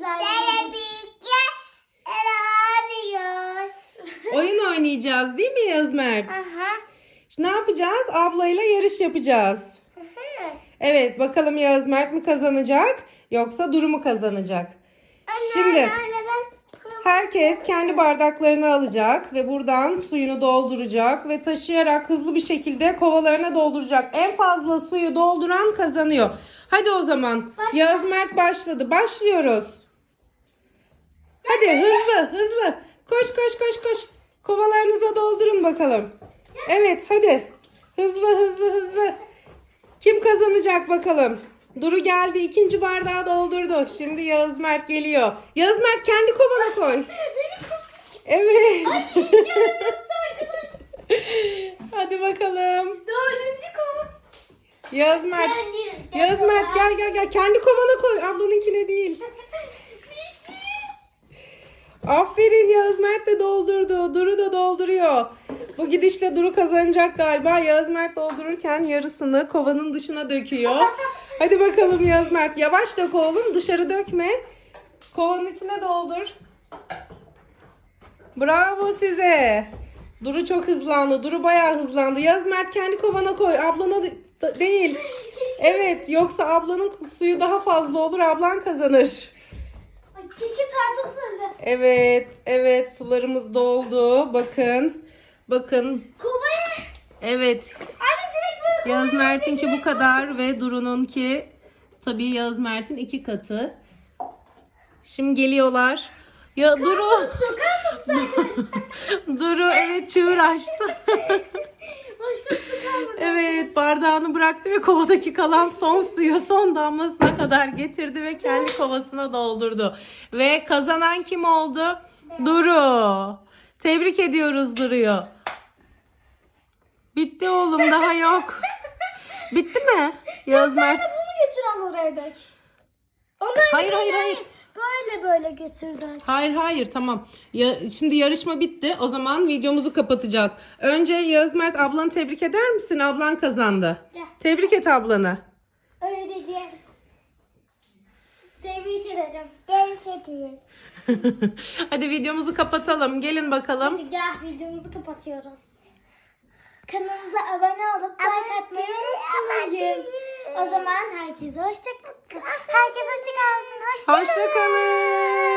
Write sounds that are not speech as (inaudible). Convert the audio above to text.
kızlar. Seninle birlikte oynuyoruz. Oyun oynayacağız değil mi Yağız Mert? Aha. Şimdi ne yapacağız? Ablayla yarış yapacağız. Aha. Evet bakalım Yağız Mert mi kazanacak yoksa Duru mu kazanacak? Anne, Şimdi anne, ben... herkes kendi bardaklarını alacak ve buradan suyunu dolduracak ve taşıyarak hızlı bir şekilde kovalarına dolduracak. En fazla suyu dolduran kazanıyor. Hadi o zaman Başla. Yağız Mert başladı. Başlıyoruz. Hadi hızlı hızlı. Koş koş koş koş. Kovalarınıza doldurun bakalım. Evet hadi. Hızlı hızlı hızlı. Kim kazanacak bakalım? Duru geldi ikinci bardağı doldurdu. Şimdi Yağız Mert geliyor. Yağız Mert kendi kovana koy. (laughs) Evet. (laughs) Hadi bakalım. Dördüncü kova. Yağız Mert. Yağız Mert gel gel gel. Kendi kovana koy. Ablanınkine değil. (laughs) Aferin Yağız Mert de doldurdu. Duru da dolduruyor. Bu gidişle Duru kazanacak galiba. Yağız Mert doldururken yarısını kovanın dışına döküyor. Hadi bakalım Yağız Mert. Yavaş dök oğlum. Dışarı dökme. Kovanın içine doldur. Bravo size. Duru çok hızlandı. Duru bayağı hızlandı. Yağız Mert kendi kovana koy. Ablana değil. Evet yoksa ablanın suyu daha fazla olur. Ablan kazanır. Ay, keşke tartılsaydı. Evet, evet sularımız doldu. Bakın. Bakın. Kovaya. Evet. Anne direkt böyle Yağız kovaya Mert'inki bu kadar ve Duru'nunki tabii Yağız Mert'in iki katı. Şimdi geliyorlar. Ya Duru. Arkadaşlar? (laughs) Duru evet çığır açtı. (laughs) Evet bardağını bıraktı ve kovadaki kalan son suyu son damlasına kadar getirdi ve kendi (laughs) kovasına doldurdu. Ve kazanan kim oldu? Duru. Tebrik ediyoruz Duru'yu. Bitti oğlum daha yok. Bitti mi? Yağız Mert. Bunu götür al oraya dök. Onu Hayır, hayır, hayır. Böyle böyle götür dök. Hayır hayır tamam. Ya, şimdi yarışma bitti. O zaman videomuzu kapatacağız. Önce Yağız Mert ablanı tebrik eder misin? Ablan kazandı. Gel. Tebrik et ablanı. Öyle değil. Tebrik ederim. Tebrik ederim. (laughs) Hadi videomuzu kapatalım. Gelin bakalım. Hadi gel videomuzu kapatıyoruz. Kanalımıza abone olup like atmayı unutmayın. O zaman herkese hoşça Herkes Hoşçakalın.